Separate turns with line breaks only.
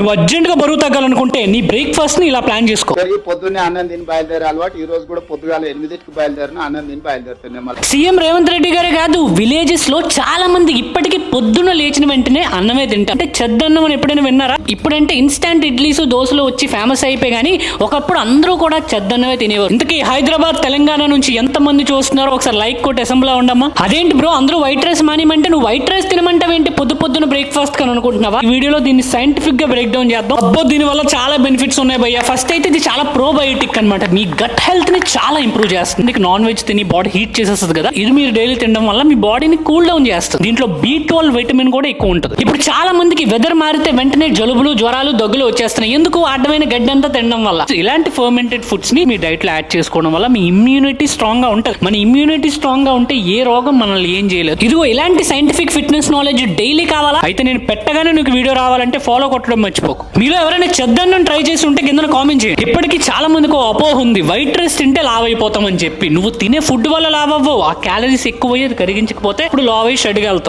నువ్వు అర్జెంట్గా బరువు తగ్గాలనుకుంటే నీ బ్రేక్ఫాస్ట్ని ఇలా ప్లాన్ చేసుకో.
పొద్దున్నే అన్నం తిని బయలుదేరే అలవాటు. ఈ రోజు కూడా పొద్దుగాల ఎనిమిదింటికి బయలుదేరిన అన్నం తిని బయలుదేరుతున్నాయి
సీఎం రేవంత్ రెడ్డి గారే కాదు విలేజెస్లో చాలా మంది ఇప్పటికీ పొద్దున్న లేచిన వెంటనే అన్నమే తింటారు అంటే చెద్దన్నం అని ఎప్పుడైనా విన్నారా? ఇప్పుడంటే ఇన్స్టాంట్ ఇడ్లీస్ దోశలు వచ్చి ఫేమస్ అయిపోయి కానీ ఒకప్పుడు అందరూ కూడా చెద్దన్నమే తినేవారు. ఇంతకీ హైదరాబాద్ తెలంగాణ నుంచి ఎంత మంది చూస్తున్నారో ఒకసారి లైక్ కొట్టి అసెంబ్లీ ఉండమ్మా. అదేంటి బ్రో అందరూ వైట్ రైస్ మానేమంటే నువ్వు వైట్ రైస్ తినమంటావేంటి? పొద్దు పొద్దున బ్రేక్ఫాస్ట్ అని అనుకుంటున్నావా? ఈ వీడియోలో దీన్ని సైంటిఫిక్గా బ్రేక్ డౌన్ చేద్దాం. అబ్బో దీని వల్ల చాలా బెనిఫిట్స్ ఉన్నాయి భయ్య. ఫస్ట్ అయితే ఇది చాలా ప్రోబయోటిక్ అన్నమాట. మీ గట్ హెల్త్ని చాలా ఇంప్రూవ్ చేస్తుంది. మీకు నాన్ వెజ్ తిని బాడీ హీట్ చేసేస్తుంది కదా. ఇది మీరు డైలీ తినడం వల్ల మీ బాడీని కూల్ డౌన్ చేస్తుంది. దీంట్లో బి ట్వెల్వ్ విటమిన్ కూడా ఎక్కువ ఉంటుంది. ఇప్పుడు చాలా మందికి వెదర్ మారితే వెంటనే జలుబులు జ్వరాలు దగ్గులు వచ్చేస్తున్నాయి. ఎందుకు అడ్డమైన గడ్డి అంతా తినడం వల్ల? ఇలాంటి ఫర్మెంటెడ్ ఫుడ్స్ని మీ డైట్లో యాడ్ చేసుకోవడం వల్ల మీ ఇమ్యూనిటీ స్ట్రాంగ్గా ఉంటుంది. మన ఇమ్యూనిటీ స్ట్రాంగ్గా ఉంటే ఏ రోగం మనల్ని ఏం చేయలేదు. ఇదిగో ఇలాంటి సైంటిఫిక్ ఫిట్నెస్ నాలెడ్జ్ డైలీ కావాలా? అయితే నేను పెట్టగానే నీకు వీడియో రావాలంటే ఫాలో కొట్టడం మర్చిపోకు. మీలో ఎవరైనా చెద్దన్నం ట్రై చేసి ఉంటే కింద కామెంట్ చేయండి. ఇప్పటికీ చాలా మందికి అపోహ ఉంది. వైట్ రైస్ తింటే లావ్ అయిపోతామని చెప్పి. నువ్వు తినే ఫుడ్ వల్ల లావ్ అవ్వవు ఆ క్యాలరీస్ ఎక్కువ అయ్యేది కరిగించకపోతే ఇప్పుడు లావ్ అయ్యి షెడ్గా వెళ్తావు